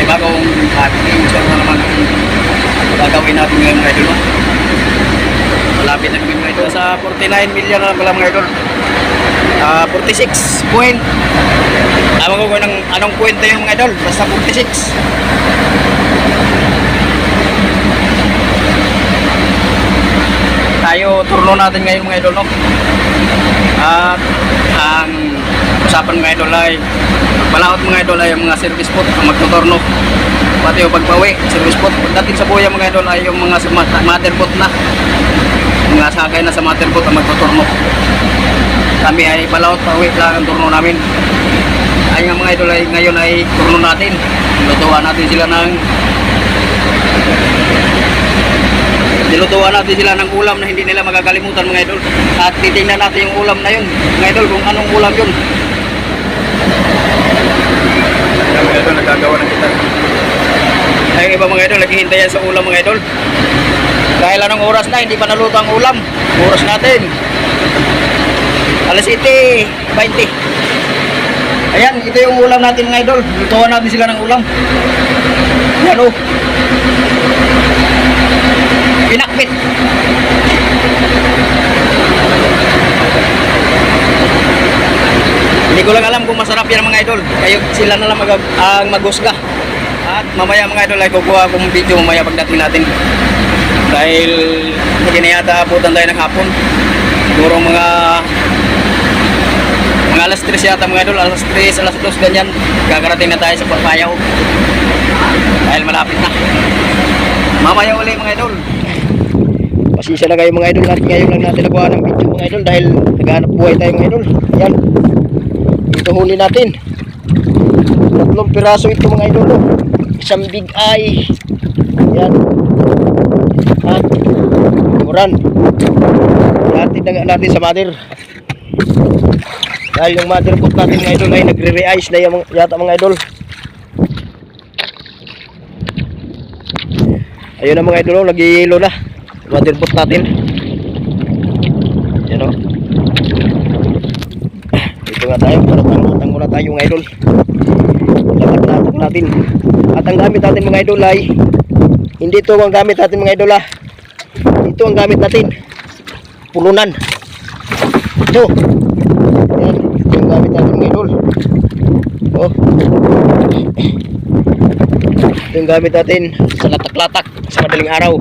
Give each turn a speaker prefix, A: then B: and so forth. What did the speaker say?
A: panibagong at insure na naman ang gagawin natin ngayon mga idol. Malapit na kami mga idol sa 49 million na pala mga idol. Ah, 46 point. Tama ko kung anong, anong na yung mga idol. Basta 46. Tayo, turno natin ngayon mga idol, no? At ang usapan mga idol ay Balaot mga idol ay yung mga service foot ang magtutorno. Pati yung pagpawi, service foot. Pagdating sa buya mga idol ay yung mga sa mat- mother foot na. Mga sakay na sa mother foot ang magtutorno. Kami ay balaot, pawi lang ang turno namin. Ay nga mga idol ay ngayon ay turno natin. Lutuan natin sila ng Nilutuan natin sila ng ulam na hindi nila magagalimutan mga idol. At titingnan natin yung ulam na yun. Mga idol, kung anong ulam yun. Yung mga idol, nagagawa ng kita. Yung iba mga idol, naghihintay yan sa ulam mga idol. Dahil anong oras na, hindi pa naluto ang ulam. Oras natin. Alas 7, 20. Ayan, ito yung ulam natin mga idol. Lutuan natin sila ng ulam. Yan o. Pinakbit. Hindi ko lang alam kung masarap yan mga idol. Kayo sila na lang mag ang maghusga. At mamaya mga idol ay kukuha akong video mamaya pagdating natin. Dahil hindi na yata abutan tayo ng hapon. Siguro mga mga alas 3 yata mga idol, alas 3, alas 2 ganyan. Gagarating na tayo sa Papayaw. Dahil malapit na. Mamaya uli mga idol. Pasensya na kayo mga idol at ngayon lang natin nagawa ng video mga idol dahil naghahanap buhay tayo mga idol. Yan. Ito huli natin. Tatlong piraso ito mga idol. Oh. Isang big eye. Yan. At muran. Natin na natin sa mother. Dahil yung mother pot natin mga idol ay nagre-re-ice na yung, yata mga idol. Ayun na mga idol, oh, nag-yelo na. Mother pot natin. Yan o. Dito nga tayo, tarotang muna tayo mga idol. Latak-latak natin. At ang gamit natin mga idol ay hindi ito ang gamit natin mga idol ah. Ito ang gamit natin. Pulunan. Ito. Yan. Ito ang gamit natin mga idol. Oh. Ito yung gamit natin sa latak-latak sa madaling araw.